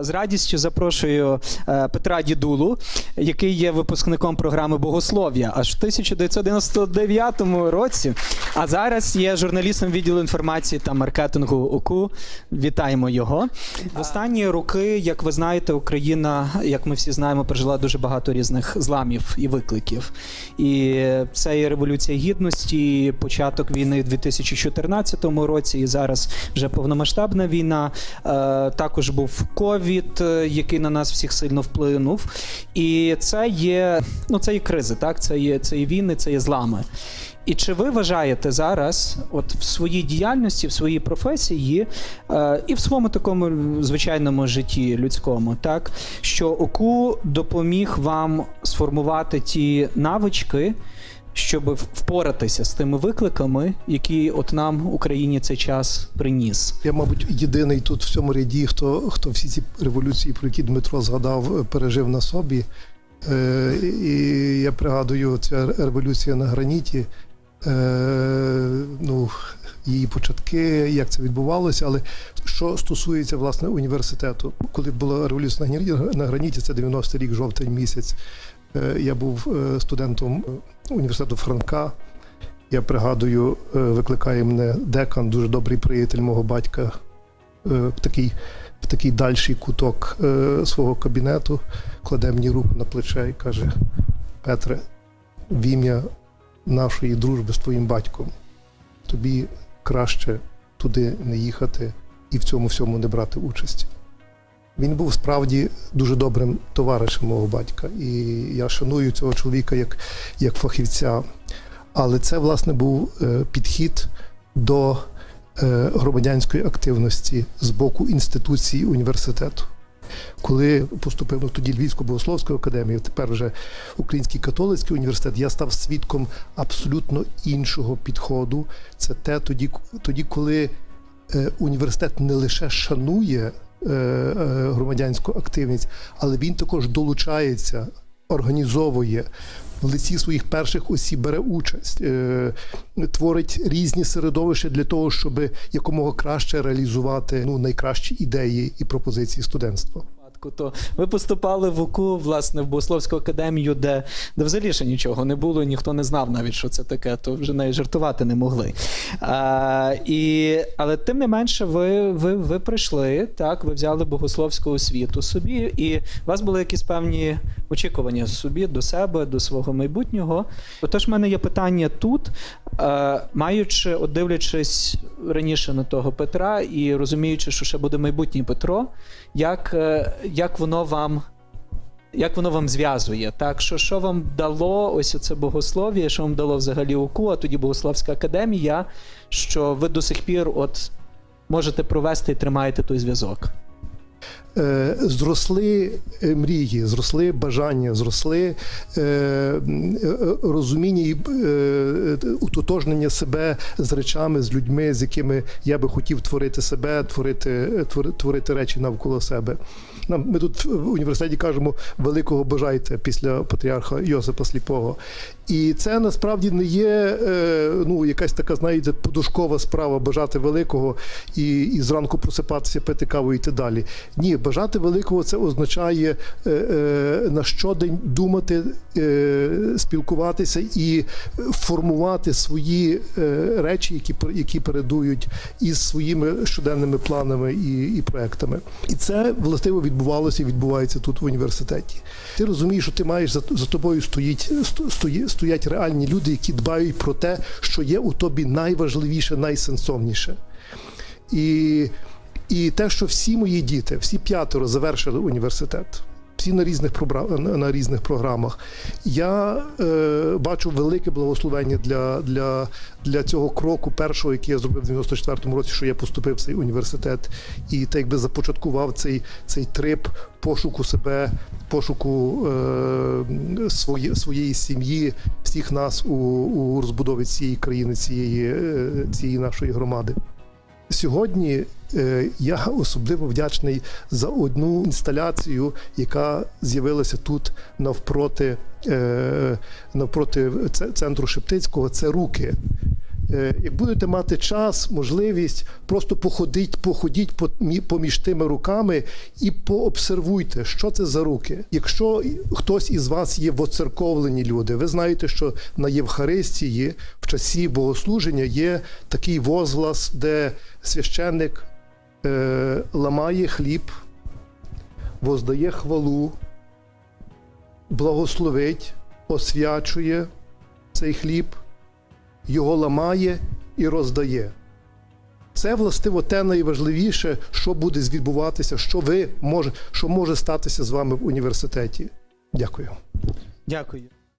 З радістю запрошую е, Петра Дідулу, який є випускником програми Богослов'я аж в 1999 році. А зараз є журналістом відділу інформації та маркетингу УКУ. Вітаємо його. В останні роки, як ви знаєте, Україна, як ми всі знаємо, пережила дуже багато різних зламів і викликів. І це і революція гідності, і початок війни в 2014 році, і зараз вже повномасштабна війна. Е, Також був ковід, е, який на нас всіх сильно вплинув. І це є, ну це є кризи, так? Це є, це є війни, це є злами. І чи ви вважаєте зараз, от в своїй діяльності, в своїй професії е, і в своєму такому звичайному житті людському, так що ОКУ допоміг вам сформувати ті навички, щоб впоратися з тими викликами, які от нам Україні цей час приніс? Я, мабуть, єдиний тут в цьому ряді, хто, хто всі ці революції, про які Дмитро згадав, пережив на собі. Е, і я пригадую, ця революція на граніті, е, ну, її початки, як це відбувалося. Але що стосується власне університету, коли була революція на граніті, це 90-й рік, жовтень місяць. Е, Я був е, студентом університету Франка. Я пригадую, е, викликає мене декан, дуже добрий приятель мого батька, е, в такий, в такий дальший куток е, свого кабінету, кладе мені руку на плече і каже: Петре, в ім'я нашої дружби з твоїм батьком, тобі краще туди не їхати і в цьому всьому не брати участі. Він був справді дуже добрим товаришем мого батька, і я шаную цього чоловіка як, як фахівця. Але це, власне, був е, підхід до е, громадянської активності з боку інституції університету. Коли поступив ну, тоді Львівську богословську академію, тепер вже Український католицький університет, я став свідком абсолютно іншого підходу. Це те тоді, тоді коли е, університет не лише шанує громадянську активність, але він також долучається, організовує в лиці своїх перших осіб бере участь, е, творить різні середовища для того, щоб якомога краще реалізувати ну, найкращі ідеї і пропозиції студентства. Випадку, то ви поступали в УКУ, власне, в Богословську академію, де, де взагалі ще нічого не було, ніхто не знав навіть, що це таке, то вже навіть жартувати не могли. А, і, але тим не менше, ви, ви, ви прийшли, так, ви взяли богословську освіту собі, і у вас були якісь певні очікування собі, до себе, до свого майбутнього. Отож, в мене є питання тут, е, маючи, от дивлячись раніше на того Петра і розуміючи, що ще буде майбутній Петро, як, е, як воно вам. Як воно вам зв'язує? Так, що, що вам дало ось це богослов'я, що вам дало взагалі УКУ, а тоді Богословська академія, що ви до сих пір от можете провести і тримаєте той зв'язок? Е, Зросли е, мрії, зросли бажання, зросли е, розуміння і утотожнення себе з речами, з людьми, з якими я би хотів творити себе, творити, творити речі навколо себе. Нам ми тут в університеті кажемо великого бажайте після патріарха Йосипа Сліпого. І це насправді не є е, ну, якась така, знаєте, подушкова справа бажати великого і, і зранку просипатися, пити каву і йти далі. Ні, бажати великого це означає е, е, на щодень думати, спілкуватися і формувати свої речі, які, які передують із своїми щоденними планами і, і проектами. І це властиво відбувалося і відбувається тут в університеті. Ти розумієш, що ти маєш за, за тобою стоїть, сто- стої, стоять реальні люди, які дбають про те, що є у тобі найважливіше, найсенсовніше. І, і те, що всі мої діти, всі п'ятеро завершили університет. Всі на різних на, різних програмах. Я е, бачу велике благословення для, для, для цього кроку, першого, який я зробив в 94-му році, що я поступив в цей університет і так якби започаткував цей, цей трип пошуку себе, пошуку е, свої, своєї сім'ї, всіх нас у, у розбудові цієї країни, цієї, е, цієї нашої громади. Сьогодні я особливо вдячний за одну інсталяцію, яка з'явилася тут навпроти, е, навпроти центру Шептицького. Це руки. Е, Як будете мати час, можливість, просто походіть, походіть по- поміж тими руками і пообсервуйте, що це за руки. Якщо хтось із вас є воцерковлені люди, ви знаєте, що на Євхаристії в часі богослуження є такий возглас, де священник е, ламає хліб, воздає хвалу, благословить, освячує цей хліб, його ламає і роздає. Це властиво те найважливіше, що буде відбуватися, що ви може, що може статися з вами в університеті. Дякую. Дякую.